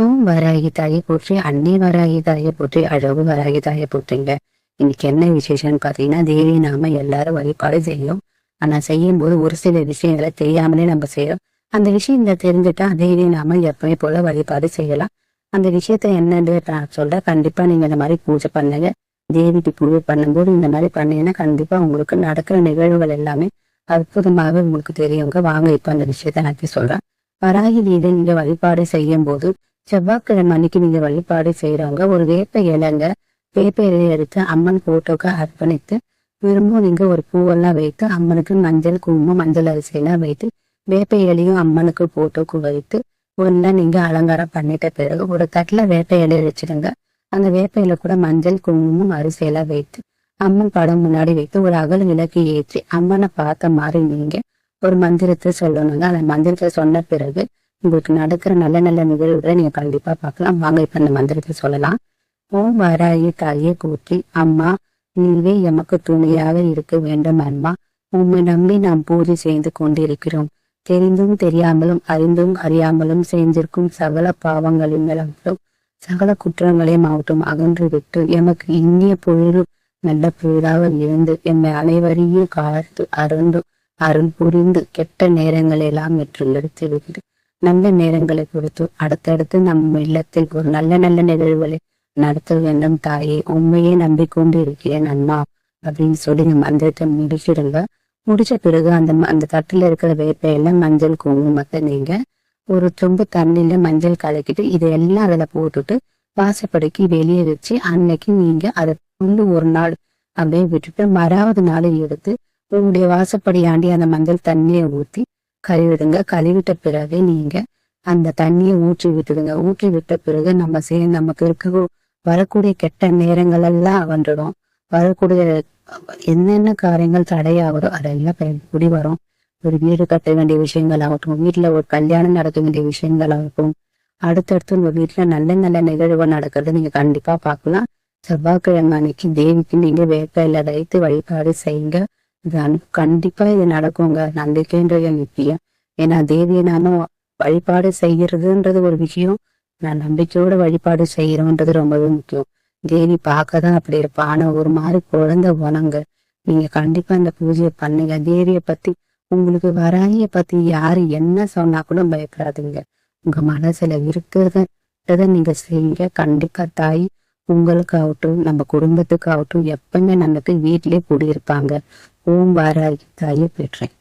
ஓம் வராகி தாயை போற்றி அன்னை வராகி தாயை போற்றி அழகு வராகி தாயை போற்றுங்க இன்னைக்கு என்ன விசேஷம்னு பார்த்தீங்கன்னா தேவி நாம எல்லாரும் வழிபாடு செய்யும் ஆனா செய்யும் போது ஒரு சில விஷயங்களை தெரியாமலே நம்ம செய்யறோம் அந்த விஷயங்களை தெரிஞ்சுட்டா தேவி நாம எப்பவுமே போல வழிபாடு செய்யலாம் அந்த விஷயத்த என்னன்னு நான் சொல்றேன் கண்டிப்பா நீங்க இந்த மாதிரி பூஜை பண்ணுங்க தேவிக்கு பூஜை பண்ணும்போது இந்த மாதிரி பண்ணீங்கன்னா கண்டிப்பா உங்களுக்கு நடக்கிற நிகழ்வுகள் எல்லாமே அற்புதமாக உங்களுக்கு தெரியுங்க வாங்க இப்ப அந்த விஷயத்த நான் சொல்றேன் வராகி வீடு நீங்க வழிபாடு செய்யும் போது செவ்வாய்க்கிழமை அன்னைக்கு நீங்க வழிபாடு செய்யறவங்க ஒரு வேப்ப இலைங்க வேப்ப இலையை எடுத்து அம்மன் போட்டோக்கு அர்ப்பணித்து விரும்பும் நீங்க ஒரு பூவெல்லாம் வைத்து அம்மனுக்கு மஞ்சள் குங்குமம் மஞ்சள் அரிசியெல்லாம் வைத்து வேப்ப இலையும் அம்மனுக்கு போட்டோக்கு வைத்து ஒன்றா நீங்க அலங்காரம் பண்ணிட்ட பிறகு ஒரு தட்டுல வேப்ப இலை வச்சிடுங்க. அந்த வேப்ப இலை கூட மஞ்சள் குங்குமம் அரிசியெல்லாம் வைத்து அம்மன் படம் முன்னாடி வைத்து ஒரு அகல் விளக்கு ஏற்றி அம்மனை பார்த்த மாதிரி நீங்க ஒரு மந்திரத்தை சொல்லணுங்க. அந்த மந்திரத்தை சொன்ன பிறகு உங்களுக்கு நடக்கிற நல்ல நல்ல நிகழ்வுகளை நீங்க கண்டிப்பா பார்க்கலாம். வாங்க இப்ப அந்த மந்திரத்தை சொல்லலாம். ஓம் வராய தாயே கூட்டி அம்மா நீவே எமக்கு துணையாக இருக்க வேண்டும் அம்மா. உம்மை நம்பி நாம் பூஜை செய்து கொண்டிருக்கிறோம். தெரிந்தும் தெரியாமலும் அறிந்தும் அறியாமலும் செஞ்சிருக்கும் சகல பாவங்களின் மேலும் சகல குற்றங்களையும் ஆகட்டும் அகன்று விட்டு எமக்கு இனிய பொழுது நல்ல பொழுதாக இருந்து எம்மை அனைவரையும் காத்து அருந்து அருள் புரிந்து கெட்ட நேரங்களை எல்லாம் எடுத்து விட்டு நல்ல நேரங்களை கொடுத்து அடுத்தடுத்து நம் இல்லத்தில் ஒரு நல்ல நல்ல நிகழ்வுகளை நடத்த வேண்டும் தாயே. உண்மையே நம்பிக்கொண்டு இருக்கிறேன் அண்ணா அப்படின்னு சொல்லி நம்ம மந்திரத்தை முடிச்சிடுங்க. முடிச்ச பிறகு அந்த அந்த தட்டுல இருக்கிற வேப்பையெல்லாம் மஞ்சள் குங்குமத்தை நீங்க ஒரு சொம்பு தண்ணியில மஞ்சள் கலக்கிட்டு இதையெல்லாம் அதுல போட்டுட்டு வாசப்படிக்கு வெளியே வச்சு அன்னைக்கு நீங்க அதை புல்லு ஒரு நாள் அப்படியே விட்டுட்டு மறாவது நாள் எடுத்து உங்களுடைய வாசப்படியாண்டி அந்த மஞ்சள் தண்ணியை ஊத்தி கழுவிடுங்க. கழுவிட்ட பிறகு நீங்க அந்த தண்ணியை ஊற்றி விட்டுடுங்க. ஊற்றி விட்ட பிறகு நம்ம சே நமக்கு இருக்க வரக்கூடிய கெட்ட நேரங்கள் எல்லாம் வந்துடும். வரக்கூடிய என்னென்ன காரியங்கள் தடையாகுதோ அதெல்லாம் கூடி வரும். ஒரு வீடு கட்ட வேண்டிய விஷயங்கள் ஆகட்டும் வீட்டுல ஒரு கல்யாணம் நடக்க வேண்டிய விஷயங்கள் ஆகட்டும் அடுத்தடுத்து உங்க வீட்டுல நல்ல நல்ல நிகழ்வு நடக்கிறது நீங்க கண்டிப்பா பார்க்கலாம். செவ்வாய்க்கிழமை அன்னைக்கு தேவிக்கு நீங்க வேப்பையில வைத்து வழிபாடு செய்யுங்க. கண்டிப்பா இது நடக்குங்க. நம்பிக்கைன்றது முக்கியம் ஏன்னா தேவியை நானும் வழிபாடு செய்யறதுன்றது ஒரு விஷயம். நான் நம்பிக்கையோட வழிபாடு செய்யறோன்றது ரொம்பவே முக்கியம். தேவி பார்க்க தான் அப்படி இருப்பா. ஆனா ஒரு மாதிரி குழந்தை குணங்க நீங்க கண்டிப்பா இந்த பூஜையை பண்ணுங்க. தேவியை பத்தி உங்களுக்கு வராய பத்தி யாரு என்ன சொன்னா கூட பயப்படாதீங்க. உங்க மனசுல இருக்கிறத நீங்க செய்யுங்க. கண்டிப்பா தாய் உங்களுக்காகட்டும் நம்ம குடும்பத்துக்காகட்டும் எப்பவுமே நமக்கு வீட்டிலே குடியிருப்பாங்க. ஓம் வாராகி தாயை பெற்றேன்.